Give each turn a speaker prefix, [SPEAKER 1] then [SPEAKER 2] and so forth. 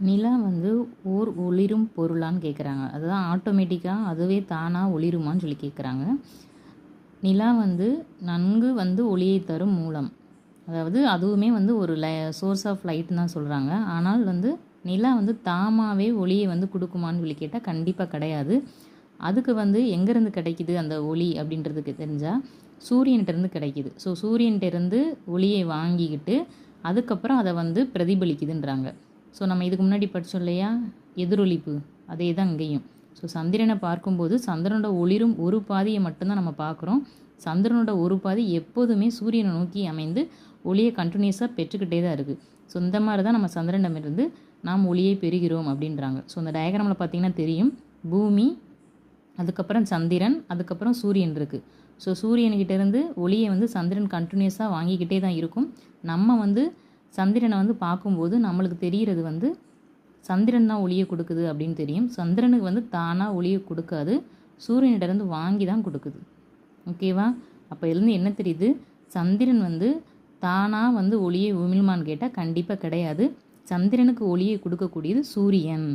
[SPEAKER 1] நிலா வந்து ஓர் ஒளிரும் பொருளான்னு கேட்குறாங்க அதுதான் ஆட்டோமேட்டிக்காக அதுவே தானாக ஒளிருமான்னு சொல்லி கேட்குறாங்க நிலா வந்து நன்கு வந்து ஒளியை தரும் மூலம். அதாவது அதுவுமே வந்து ஒரு லை சோர்ஸ் ஆஃப் லைட்னு தான் சொல்கிறாங்க ஆனால் வந்து நிலா வந்து தாமாகவே ஒளியை வந்து கொடுக்குமான்னு சொல்லி கேட்டால் கண்டிப்பாக கிடையாது. அதுக்கு வந்து எங்கேருந்து கிடைக்குது அந்த ஒளி அப்படின்றதுக்கு தெரிஞ்சால் சூரியன்கிட்டேருந்து கிடைக்குது. ஸோ சூரியன்கிட்டேருந்து ஒளியை வாங்கிக்கிட்டு அதுக்கப்புறம் அதை வந்து பிரதிபலிக்குதுன்றாங்க. ஸோ நம்ம இதுக்கு முன்னாடி படித்தோம் இல்லையா? எதிரொலிப்பு அதே தான் இங்கேயும். ஸோ சந்திரனை பார்க்கும்போது சந்திரனோட ஒளிரும் ஒரு பாதியை மட்டும்தான் நம்ம பார்க்குறோம். சந்திரனோட ஒரு பாதி எப்போதுமே சூரியனை நோக்கி அமைந்து ஒளியை கண்டினியூஸாக பெற்றுக்கிட்டே தான் இருக்குது ஸோ இந்த மாதிரி தான் நம்ம சந்திரனிடமிருந்து நாம் ஒளியை பெறுகிறோம் அப்படின்றாங்க. ஸோ இந்த டயக்ராமில் பார்த்திங்கன்னா தெரியும். பூமி அதுக்கப்புறம் சந்திரன் அதுக்கப்புறம் சூரியன் இருக்குது ஸோ சூரியன்கிட்டேருந்து ஒளியை வந்து சந்திரன் கண்டினியூஸாக வாங்கிக்கிட்டே தான் இருக்கும். நம்ம வந்து சந்திரனை வந்து பார்க்கும்போது நம்மளுக்கு தெரிகிறது வந்து சந்திரன் தான் ஒளியை கொடுக்குது அப்படின்னு தெரியும். சந்திரனுக்கு வந்து தானாக ஒளியை கொடுக்காது. சூரியனிடருந்து வாங்கி தான் கொடுக்குது. ஓகேவா அப்போ இதுலேருந்து என்ன தெரியுது? சந்திரன் வந்து தானாக வந்து ஒளியை உமிழ்மான்னு கேட்டால் கண்டிப்பாக கிடையாது. சந்திரனுக்கு ஒளியை கொடுக்கக்கூடியது சூரியன்.